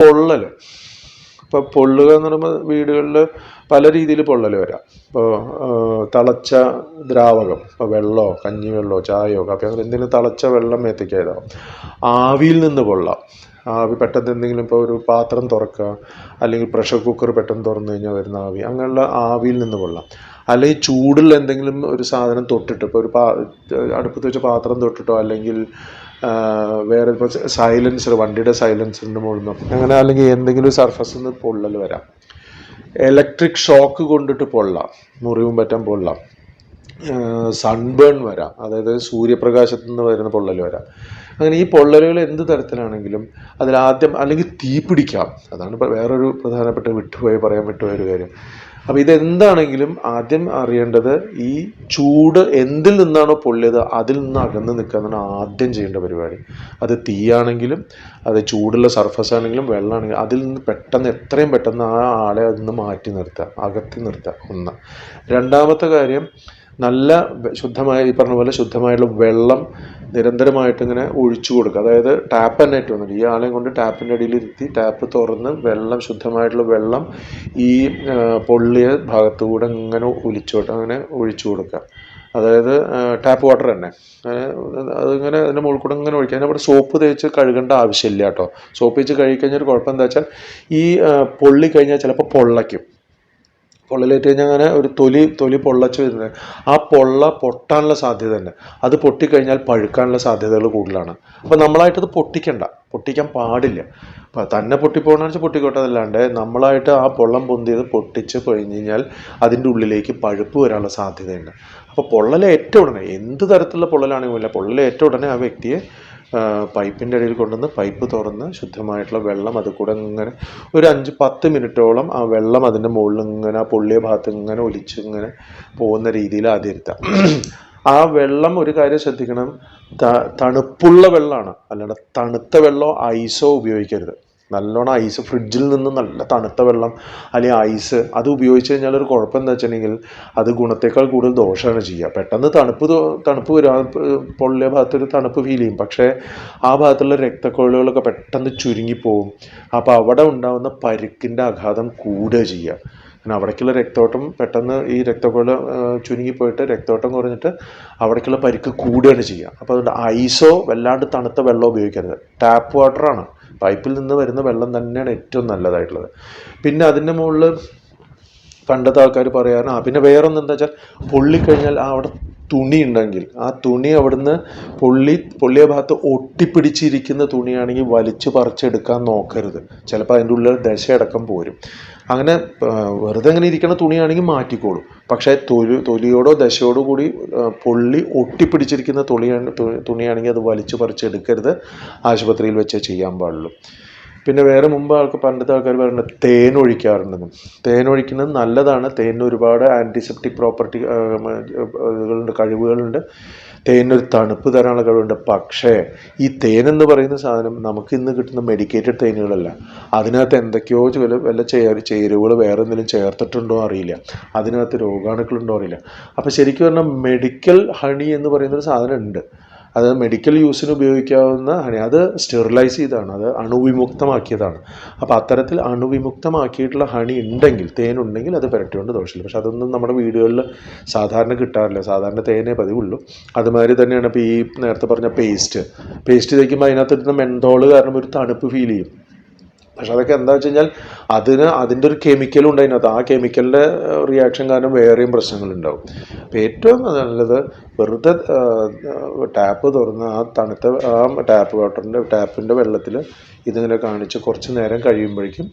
പൊള്ളൽ ഇപ്പോൾ പൊള്ളുക എന്ന് പറയുമ്പോൾ വീടുകളിൽ പല രീതിയിൽ പൊള്ളൽ വരാം. ഇപ്പോൾ തിളച്ച ദ്രാവകം ഇപ്പോൾ വെള്ളമോ കഞ്ഞിവെള്ളമോ ചായയോ കാപ്പിയോ അങ്ങനെ എന്തെങ്കിലും തിളച്ച വെള്ളം മേത്തേക്ക് മേത്തേക്കായതാവും ആവിയിൽ നിന്ന് പൊള്ളാം. ആവി പെട്ടെന്ന് എന്തെങ്കിലും ഇപ്പോൾ ഒരു പാത്രം തുറക്കുക അല്ലെങ്കിൽ പ്രഷർ കുക്കർ പെട്ടെന്ന് തുറന്നു കഴിഞ്ഞാൽ വരുന്ന ആവി അങ്ങനെയുള്ള ആവിയിൽ നിന്ന് കൊള്ളാം. അല്ലെങ്കിൽ ചൂടുള്ള എന്തെങ്കിലും ഒരു സാധനം തൊട്ടിട്ട് ഇപ്പോൾ ഒരു പാ അടുപ്പത്ത് വെച്ച പാത്രം തൊട്ടിട്ടോ അല്ലെങ്കിൽ വേറെ ഇപ്പോൾ സൈലൻസർ വണ്ടിയുടെ സൈലൻസറിന്റെ മുകളിൽ അങ്ങനെ അല്ലെങ്കിൽ എന്തെങ്കിലും സർഫസിൽ നിന്ന് പൊള്ളൽ വരാം. ഇലക്ട്രിക് ഷോക്ക് കൊണ്ടിട്ട് പൊള്ളാം മുറിവും പറ്റാൻ പൊള്ളാം. സൺബേൺ വരാം അതായത് സൂര്യപ്രകാശത്തു നിന്ന് വരുന്ന പൊള്ളൽ വരാം. അങ്ങനെ ഈ പൊള്ളലുകൾ എന്ത് തരത്തിലാണെങ്കിലും അതിലാദ്യം അല്ലെങ്കിൽ തീ പിടിക്കാം. അതാണ് വേറൊരു പ്രധാനപ്പെട്ട വിട്ടുപോയി പറയാൻ വിട്ടുപോയ ഒരു കാര്യം. അപ്പോൾ ഇതെന്താണെങ്കിലും ആദ്യം അറിയേണ്ടത് ഈ ചൂട് എന്തിൽ നിന്നാണോ പൊള്ളിയത് അതിൽ നിന്ന് അകന്ന് നിൽക്കുക എന്നാണ് ആദ്യം ചെയ്യേണ്ട പരിപാടി. അത് തീയാണെങ്കിലും അത് ചൂടുള്ള സർഫസ് ആണെങ്കിലും വെള്ളമാണെങ്കിലും അതിൽ നിന്ന് പെട്ടെന്ന് എത്രയും പെട്ടെന്ന് ആ ആളെ അതിൽ നിന്ന് മാറ്റി നിർത്തുക അകത്തി നിർത്തുക ഒന്ന്. രണ്ടാമത്തെ കാര്യം നല്ല ശുദ്ധമായ ഈ പറഞ്ഞ പോലെ ശുദ്ധമായിട്ടുള്ള വെള്ളം നിരന്തരമായിട്ട് ഇങ്ങനെ ഒഴിച്ചു കൊടുക്കുക. അതായത് ടാപ്പ് തന്നെ ഏറ്റവും വന്നിട്ട്. ഈ ആളെയും കൊണ്ട് ടാപ്പിന്റെ അടിയിൽ ഇരുത്തി ടാപ്പ് തുറന്ന് വെള്ളം ശുദ്ധമായിട്ടുള്ള വെള്ളം ഈ പൊള്ളിയ ഭാഗത്തുകൂടെ ഇങ്ങനെ ഒലിച്ചോട്ട് അങ്ങനെ ഒഴിച്ചു കൊടുക്കുക. അതായത് ടാപ്പ് വാട്ടർ തന്നെ. അതിങ്ങനെ അതിന്റെ മുകളിൽ കൂടെ ഇങ്ങനെ ഒഴിക്കുക. അതിനവിടെ സോപ്പ് തേച്ച് കഴുകേണ്ട ആവശ്യമില്ല കേട്ടോ. സോപ്പ് തേച്ച് കഴുകി കഴിഞ്ഞാൽ കുഴപ്പം എന്താ വെച്ചാൽ ഈ പൊള്ളി കഴിഞ്ഞാൽ ചിലപ്പോൾ പൊള്ളയ്ക്കും. പൊള്ളലേറ്റ് കഴിഞ്ഞാൽ അങ്ങനെ ഒരു തൊലി തൊലി പൊള്ളച്ച് വരുന്നത്. ആ പൊള്ള പൊട്ടാനുള്ള സാധ്യത തന്നെ അത് പൊട്ടിക്കഴിഞ്ഞാൽ പഴുക്കാനുള്ള സാധ്യതകൾ കൂടുതലാണ്. അപ്പോൾ നമ്മളായിട്ടത് പൊട്ടിക്കണ്ട. പൊട്ടിക്കാൻ പാടില്ല. അപ്പോൾ തന്നെ പൊട്ടിപ്പോകണമെന്ന് വെച്ചാൽ പൊട്ടിക്കോട്ടെ അതല്ലാണ്ട് നമ്മളായിട്ട് ആ പൊള്ളം പൊന്തിയത് പൊട്ടിച്ച് കഴിഞ്ഞ് കഴിഞ്ഞാൽ അതിന്റെ ഉള്ളിലേക്ക് പഴുപ്പ് വരാനുള്ള സാധ്യതയുണ്ട്. അപ്പോൾ പൊള്ളലേറ്റ ഉടനെ എന്ത് തരത്തിലുള്ള പൊള്ളലാണെങ്കിലും ഇല്ല. പൊള്ളലേറ്റ ഉടനെ ആ വ്യക്തിയെ പൈപ്പിന്റെ ഇടയിൽ കൊണ്ടുവന്ന് പൈപ്പ് തുറന്ന് ശുദ്ധമായിട്ടുള്ള വെള്ളം അത് കൂടെ ഇങ്ങനെ ഒരു അഞ്ച് പത്ത് മിനിറ്റോളം ആ വെള്ളം അതിന്റെ മുകളിൽ ഇങ്ങനെ പൊള്ളിയ ഭാഗത്ത് ഇങ്ങനെ ഒലിച്ച് ഇങ്ങനെ പോകുന്ന രീതിയിൽ ആദ്യം ഇരുത്താം. ആ വെള്ളം ഒരു കാര്യം ശ്രദ്ധിക്കണം. തണുപ്പുള്ള വെള്ളമാണ് അല്ലാണ്ട് തണുത്ത വെള്ളമോ ഐസോ ഉപയോഗിക്കരുത്. നല്ലോണം ഐസ് ഫ്രിഡ്ജിൽ നിന്ന് നല്ല തണുത്ത വെള്ളം അല്ലെങ്കിൽ ഐസ് അത് ഉപയോഗിച്ച് കഴിഞ്ഞാൽ ഒരു കുഴപ്പം എന്താ വെച്ചിട്ടുണ്ടെങ്കിൽ അത് ഗുണത്തേക്കാൾ കൂടുതൽ ദോഷമാണ് ചെയ്യുക. പെട്ടെന്ന് തണുപ്പ് തണുപ്പ് വരും ആ പൊള്ളിയ ഭാഗത്തൊരു തണുപ്പ് ഫീൽ ചെയ്യും. പക്ഷേ ആ ഭാഗത്തുള്ള രക്തക്കൊഴലുകളൊക്കെ പെട്ടെന്ന് ചുരുങ്ങിപ്പോവും. അപ്പോൾ അവിടെ ഉണ്ടാകുന്ന പരുക്കിന്റെ ആഘാതം കൂടുക ചെയ്യുക. കാരണം അവിടേക്കുള്ള രക്തോട്ടം പെട്ടെന്ന് ഈ രക്തക്കൊഴ ചുരുങ്ങിപ്പോയിട്ട് രക്തോട്ടം കുറഞ്ഞിട്ട് അവിടേക്കുള്ള പരിക്ക് കൂടുകയാണ് ചെയ്യുക. അപ്പോൾ അതുകൊണ്ട് ഐസോ വല്ലാണ്ട് തണുത്ത വെള്ളം ഉപയോഗിക്കരുത്. ടാപ്പ് വാട്ടറാണ് പൈപ്പിൽ നിന്ന് വരുന്ന വെള്ളം തന്നെയാണ് ഏറ്റവും നല്ലതായിട്ടുള്ളത്. പിന്നെ അതിന്റെ മുകളിൽ പണ്ടത്തെ ആൾക്കാർ പറയാറ് ആ പിന്നെ വേറൊന്ന് എന്താ വെച്ചാൽ പൊള്ളിക്കഴിഞ്ഞാൽ ആ അവിടെ തുണി ഉണ്ടെങ്കിൽ ആ തുണി അവിടുന്ന് പൊള്ളി പൊള്ളിയ ഭാഗത്ത് ഒട്ടിപ്പിടിച്ചിരിക്കുന്ന തുണിയാണെങ്കിൽ വലിച്ചു പറിച്ചെടുക്കാൻ നോക്കരുത്. ചിലപ്പോൾ അതിന്റെ ഉള്ളിൽ ദശയടക്കം പോരും. അങ്ങനെ വെറുതെ അങ്ങനെ ഇരിക്കുന്ന തുണിയാണെങ്കിൽ മാറ്റിക്കോളും. പക്ഷേ തൊലി തൊലിയോടോ ദശയോടോ കൂടി പൊള്ളി ഒട്ടിപ്പിടിച്ചിരിക്കുന്ന തുണിയാണ് തുണിയാണെങ്കിൽ അത് വലിച്ചു പറിച്ചെടുക്കരുത്. ആശുപത്രിയിൽ വെച്ചേ ചെയ്യാൻ പാടുള്ളൂ. പിന്നെ വേറെ മുമ്പ് ആൾക്ക് പണ്ടത്തെ ആൾക്കാർ പറയുന്നത് തേൻ ഒഴിക്കാറുണ്ടെന്ന്. തേൻ ഒഴിക്കുന്നത് നല്ലതാണ്. തേനിന് ഒരുപാട് ആന്റിസെപ്റ്റിക് പ്രോപ്പർട്ടി ഇതുകളുണ്ട് കഴിവുകളുണ്ട്. തേനിനൊരു തണുപ്പ് തരാനുള്ള കഴിവുണ്ട്. പക്ഷേ ഈ തേൻ എന്ന് പറയുന്ന സാധനം നമുക്ക് ഇന്ന് കിട്ടുന്ന മെഡിക്കേറ്റഡ് തേനുകളല്ല. അതിനകത്ത് എന്തൊക്കെയോ ചില വല്ല ചേർ ചേരുവകൾ വേറെ എന്തെങ്കിലും ചേർത്തിട്ടുണ്ടോ അറിയില്ല. അതിനകത്ത് രോഗാണുക്കളുണ്ടോ അറിയില്ല. അപ്പോൾ ശരിക്കും പറഞ്ഞാൽ മെഡിക്കൽ ഹണി എന്ന് പറയുന്നൊരു സാധനം ഉണ്ട്. അത് മെഡിക്കൽ യൂസിന് ഉപയോഗിക്കാവുന്ന ഹണി അത് സ്റ്റെറിലൈസ് ചെയ്താണ് അത് അണുവിമുക്തമാക്കിയതാണ്. അപ്പോൾ അത്തരത്തിൽ അണുവിമുക്തമാക്കിയിട്ടുള്ള ഹണി ഉണ്ടെങ്കിൽ തേനുണ്ടെങ്കിൽ അത് പുരട്ടിയോണ്ട് ദോഷമില്ല. പക്ഷെ അതൊന്നും നമ്മുടെ വീടുകളിൽ സാധാരണ കിട്ടാറില്ല. സാധാരണ തേനേ പതിവുള്ളൂ. അതുമാതിരി തന്നെയാണ് ഇപ്പോൾ ഈ നേരത്തെ പറഞ്ഞ പേസ്റ്റ് പേസ്റ്റ് തേക്കുമ്പോൾ അതിനകത്ത് ഇടുന്ന മെന്തോൾ കാരണം ഒരു തണുപ്പ് ഫീൽ ചെയ്യും. പക്ഷെ അതൊക്കെ എന്താ വെച്ച് കഴിഞ്ഞാൽ അതിന് അതിന്റെ ഒരു കെമിക്കൽ ഉണ്ട് അതിനകത്ത്. ആ കെമിക്കലിന്റെ റിയാക്ഷൻ കാരണം വേറെയും പ്രശ്നങ്ങളുണ്ടാവും. അപ്പോൾ ഏറ്റവും നല്ലത് വെറുതെ ടാപ്പ് തുറന്ന് ആ തണുത്ത ആ ടാപ്പ് വാട്ടറിന്റെ ടാപ്പിന്റെ വെള്ളത്തിൽ ഇതിങ്ങനെ കാണിച്ച് കുറച്ച് നേരം കഴിയുമ്പോഴേക്കും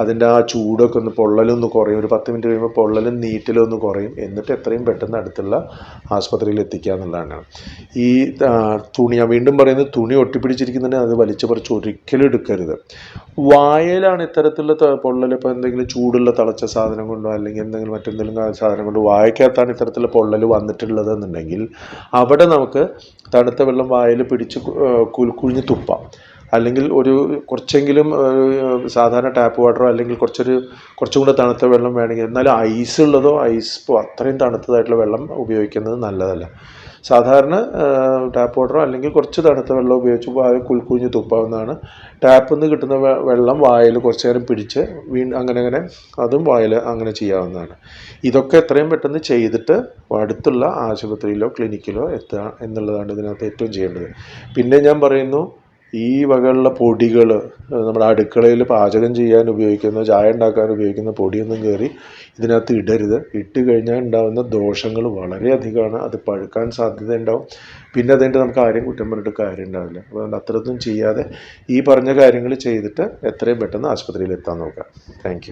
അതിന്റെ ആ ചൂടൊക്കെ ഒന്ന് പൊള്ളലൊന്ന് കുറയും. ഒരു പത്ത് മിനിറ്റ് കഴിയുമ്പോൾ പൊള്ളലും നീറ്റലും ഒന്ന് കുറയും. എന്നിട്ട് എത്രയും പെട്ടെന്ന് അടുത്തുള്ള ആസ്പത്രിയിൽ എത്തിക്കുക എന്നുള്ളതാണ്. ഈ തുണി ഞാൻ വീണ്ടും പറയുന്നത് തുണി ഒട്ടിപ്പിടിച്ചിരിക്കുന്നതിന് അത് വലിച്ചു പറിച്ച് ഒരിക്കലും എടുക്കരുത്. വായയിലാണ് ഇത്തരത്തിലുള്ള പൊള്ളൽ ഇപ്പോൾ എന്തെങ്കിലും ചൂടുള്ള തിളച്ച സാധനം കൊണ്ടോ അല്ലെങ്കിൽ എന്തെങ്കിലും മറ്റെന്തെങ്കിലും സാധനം കൊണ്ടോ വായക്കകത്താണ് ഇത്തരത്തിലുള്ള പൊള്ളൽ വന്നിട്ടുള്ളത് എന്നുണ്ടെങ്കിൽ അവിടെ നമുക്ക് തണുത്ത വെള്ളം വായിൽ പിടിച്ച് കു- ആ, കുൽ- കുഴിഞ്ഞ് തുപ്പാം. അല്ലെങ്കിൽ ഒരു കുറച്ചെങ്കിലും സാധാരണ ടാപ്പ് വാട്ടറോ അല്ലെങ്കിൽ കുറച്ചൊരു കുറച്ചും കൂടെ തണുത്ത വെള്ളം വേണമെങ്കിൽ എന്നാലും ഐസ് ഉള്ളതോ ഐസ് അത്രയും തണുത്തതായിട്ടുള്ള വെള്ളം ഉപയോഗിക്കുന്നത് നല്ലതല്ല. സാധാരണ ടാപ്പ് വാട്ടറോ അല്ലെങ്കിൽ കുറച്ച് തണുത്ത വെള്ളം ഉപയോഗിച്ച് വായ കുൽക്കുഞ്ഞ് തുപ്പാവുന്നതാണ്. ടാപ്പിൽ നിന്ന് കിട്ടുന്ന വെള്ളം വായിൽ കുറച്ച് നേരം പിടിച്ച് വീ അങ്ങനെ അങ്ങനെ അതും വായിൽ അങ്ങനെ ചെയ്യാവുന്നതാണ്. ഇതൊക്കെ എത്രയും പെട്ടെന്ന് ചെയ്തിട്ട് അടുത്തുള്ള ആശുപത്രിയിലോ ക്ലിനിക്കിലോ എത്തുക എന്നുള്ളതാണ് ഇതിനകത്ത് ഏറ്റവും ചെയ്യേണ്ടത്. പിന്നെ ഞാൻ പറയുന്നു ഈ വകയുള്ള പൊടികൾ നമ്മുടെ അടുക്കളയിൽ പാചകം ചെയ്യാൻ ഉപയോഗിക്കുന്ന ചായ ഉണ്ടാക്കാൻ ഉപയോഗിക്കുന്ന പൊടിയൊന്നും കയറി ഇതിനകത്ത് ഇടരുത്. ഇട്ട് കഴിഞ്ഞാൽ ഉണ്ടാകുന്ന ദോഷങ്ങൾ വളരെയധികമാണ്. അത് പഴുക്കാൻ സാധ്യത ഉണ്ടാവും. പിന്നെ അതുകൊണ്ട് നമുക്ക് ആരെയും കുറ്റം പറഞ്ഞിട്ട് കാര്യം ഉണ്ടാവില്ല. അപ്പോൾ അതുകൊണ്ട് അത്രയൊന്നും ചെയ്യാതെ ഈ പറഞ്ഞ കാര്യങ്ങൾ ചെയ്തിട്ട് എത്രയും പെട്ടെന്ന് ആശുപത്രിയിൽ എത്താൻ നോക്കുക താങ്ക്